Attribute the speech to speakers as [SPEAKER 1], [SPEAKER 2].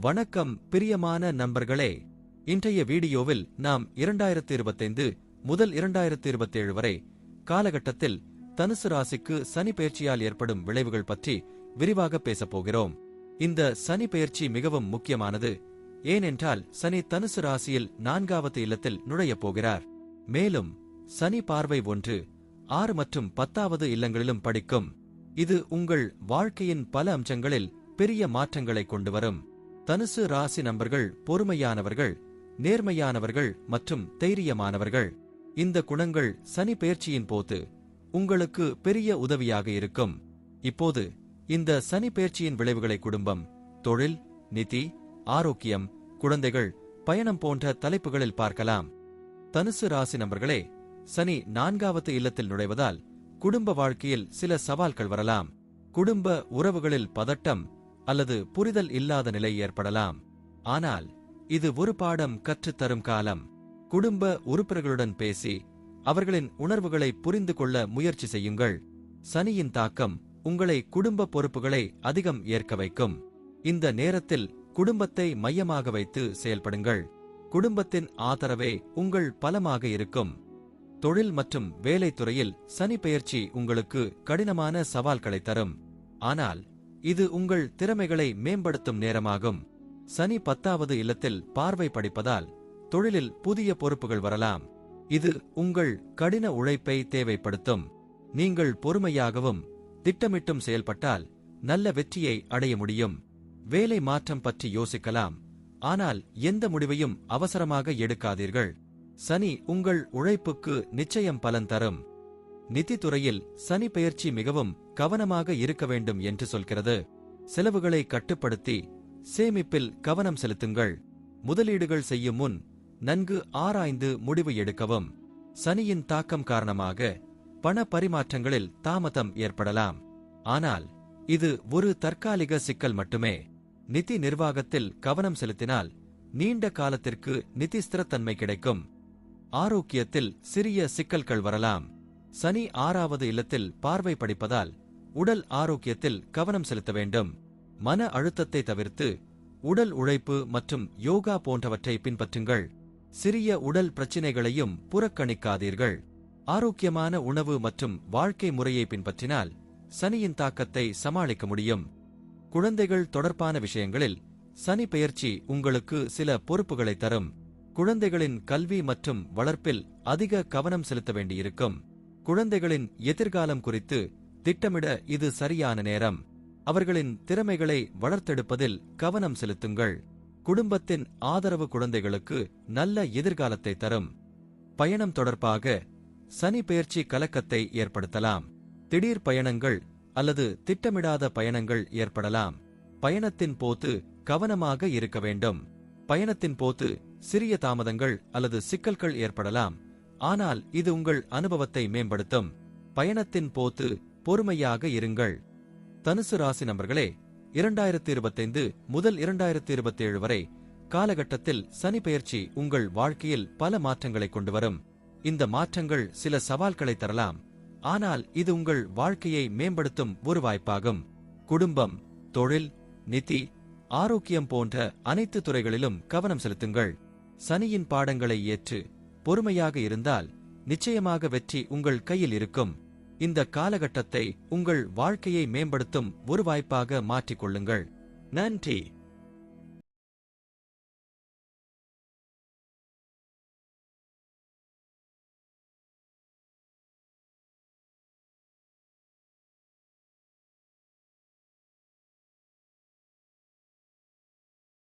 [SPEAKER 1] வணக்கம் பிரியமான நண்பர்களே. இன்றைய வீடியோவில் நாம் இரண்டாயிரத்து இருபத்தைந்து முதல் இரண்டாயிரத்து இருபத்தேழு வரை காலகட்டத்தில் தனுசு ராசிக்கு சனி பெயர்ச்சியால் ஏற்படும் விளைவுகள் பற்றி விரிவாக பேசப் போகிறோம். இந்த சனி பெயர்ச்சி மிகவும் முக்கியமானது. ஏனென்றால் சனி தனுசு ராசியில் நான்காவது இல்லத்தில் நுழையப் போகிறார். மேலும் சனி பார்வை ஒன்று ஆறு மற்றும் பத்தாவது இல்லங்களிலும் படிக்கும். இது உங்கள் வாழ்க்கையின் பல அம்சங்களில் பெரிய மாற்றங்களை கொண்டு வரும். தனுசு ராசி நபர்கள் பொறுமையானவர்கள் நேர்மையானவர்கள் மற்றும் தைரியமானவர்கள். இந்த குணங்கள் சனி பெயர்ச்சியின் போது உங்களுக்கு பெரிய உதவியாக இருக்கும். இப்போது இந்த சனி பெயர்ச்சியின் விளைவுகளை குடும்பம் தொழில் நிதி ஆரோக்கியம் குழந்தைகள் பயணம் போன்ற தலைப்புகளில் பார்க்கலாம். தனுசு ராசி நபர்களே சனி நான்காவது இல்லத்தில் நுழைவதால் குடும்ப வாழ்க்கையில் சில சவால்கள் வரலாம். குடும்ப உறவுகளில் பதட்டம் அல்லது புரிதல் இல்லாத நிலை ஏற்படலாம். ஆனால் இது ஒரு பாடம் கற்றுத்தரும் காலம். குடும்ப உறுப்பினர்களுடன் பேசி அவர்களின் உணர்வுகளை புரிந்து கொள்ள முயற்சி செய்யுங்கள். சனியின் தாக்கம் உங்களை குடும்ப பொறுப்புகளை அதிகம் ஏற்க வைக்கும். இந்த நேரத்தில் குடும்பத்தை மையமாக வைத்து செயல்படுங்கள். குடும்பத்தின் ஆதரவே உங்கள் பலமாக இருக்கும். தொழில் மற்றும் வேலைத்துறையில் சனி பெயர்ச்சி உங்களுக்கு கடினமான சவால்களை தரும். ஆனால் இது உங்கள் திறமைகளை மேம்படுத்தும் நேரமாகும். சனி பத்தாவது இல்லத்தில் பார்வை படிப்பதால் தொழிலில் புதிய பொறுப்புகள் வரலாம். இது உங்கள் கடின உழைப்பை தேவைப்படுத்தும். நீங்கள் பொறுமையாகவும் திட்டமிட்டும் செயல்பட்டால் நல்ல வெற்றியை அடைய முடியும். வேலை மாற்றம் பற்றி யோசிக்கலாம். ஆனால் எந்த முடிவையும் அவசரமாக எடுக்காதீர்கள். சனி உங்கள் உழைப்புக்கு நிச்சயம் பலன் தரும். நிதித்துறையில் சனி பெயர்ச்சி மிகவும் கவனமாக இருக்க வேண்டும் என்று சொல்கிறது. செலவுகளை கட்டுப்படுத்தி சேமிப்பில் கவனம் செலுத்துங்கள். முதலீடுகள் செய்யும் முன் நன்கு ஆராய்ந்து முடிவு எடுக்கவும். சனியின் தாக்கம் காரணமாக பண பரிமாற்றங்களில் தாமதம் ஏற்படலாம். ஆனால் இது ஒரு தற்காலிக சிக்கல் மட்டுமே. நிதி நிர்வாகத்தில் கவனம் செலுத்தினால் நீண்ட காலத்திற்கு நிதி ஸ்திரத்தன்மை கிடைக்கும். ஆரோக்கியத்தில் சிறிய சிக்கல்கள் வரலாம். சனி ஆறாவது இல்லத்தில் பார்வை படிப்பதால் உடல் ஆரோக்கியத்தில் கவனம் செலுத்த வேண்டும். மன அழுத்தத்தை தவிர்த்து உடல் உழைப்பு மற்றும் யோகா போன்றவற்றை பின்பற்றுங்கள். சிறிய உடல் பிரச்சினைகளையும் புறக்கணிக்காதீர்கள். ஆரோக்கியமான உணவு மற்றும் வாழ்க்கை முறையை பின்பற்றினால் சனியின் தாக்கத்தை சமாளிக்க முடியும். குழந்தைகள் தொடர்பான விஷயங்களில் சனி பெயர்ச்சி உங்களுக்கு சில பொறுப்புகளை தரும். குழந்தைகளின் கல்வி மற்றும் வளர்ப்பில் அதிக கவனம் செலுத்த வேண்டியிருக்கும். குழந்தைகளின் எதிர்காலம் குறித்து திட்டமிட இது சரியான நேரம். அவர்களின் திறமைகளை வளர்த்தெடுப்பதில் கவனம் செலுத்துங்கள். குடும்பத்தின் ஆதரவு குழந்தைகளுக்கு நல்ல எதிர்காலத்தை தரும். பயணம் தொடர்பாக சனி பெயர்ச்சி கலக்கத்தை ஏற்படுத்தலாம். திடீர் பயணங்கள் அல்லது திட்டமிடாத பயணங்கள் ஏற்படலாம். பயணத்தின் போது கவனமாக இருக்க வேண்டும். பயணத்தின் போது சிறிய தாமதங்கள் அல்லது சிக்கல்கள் ஏற்படலாம். ஆனால் இது உங்கள் அனுபவத்தை மேம்படுத்தும். பயணத்தின் போத்து பொறுமையாக இருங்கள். தனுசு ராசி நபர்களே இரண்டாயிரத்தி இருபத்தைந்து முதல் இரண்டாயிரத்தி இருபத்தேழு வரை காலகட்டத்தில் சனி பெயர்ச்சி உங்கள் வாழ்க்கையில் பல மாற்றங்களை கொண்டு வரும் இந்த மாற்றங்கள் சில சவால்களை தரலாம். ஆனால் இது உங்கள் வாழ்க்கையை மேம்படுத்தும் ஒரு வாய்ப்பாகும். குடும்பம் தொழில் நிதி ஆரோக்கியம் போன்ற அனைத்து துறைகளிலும் கவனம் செலுத்துங்கள். சனியின் பாடங்களை ஏற்று பொறுமையாக இருந்தால் நிச்சயமாக வெற்றி உங்கள் கையில் இருக்கும். இந்த காலகட்டத்தை உங்கள் வாழ்க்கையை மேம்படுத்தும் ஒரு வாய்ப்பாக மாற்றிக் கொள்ளுங்கள் நன்றி.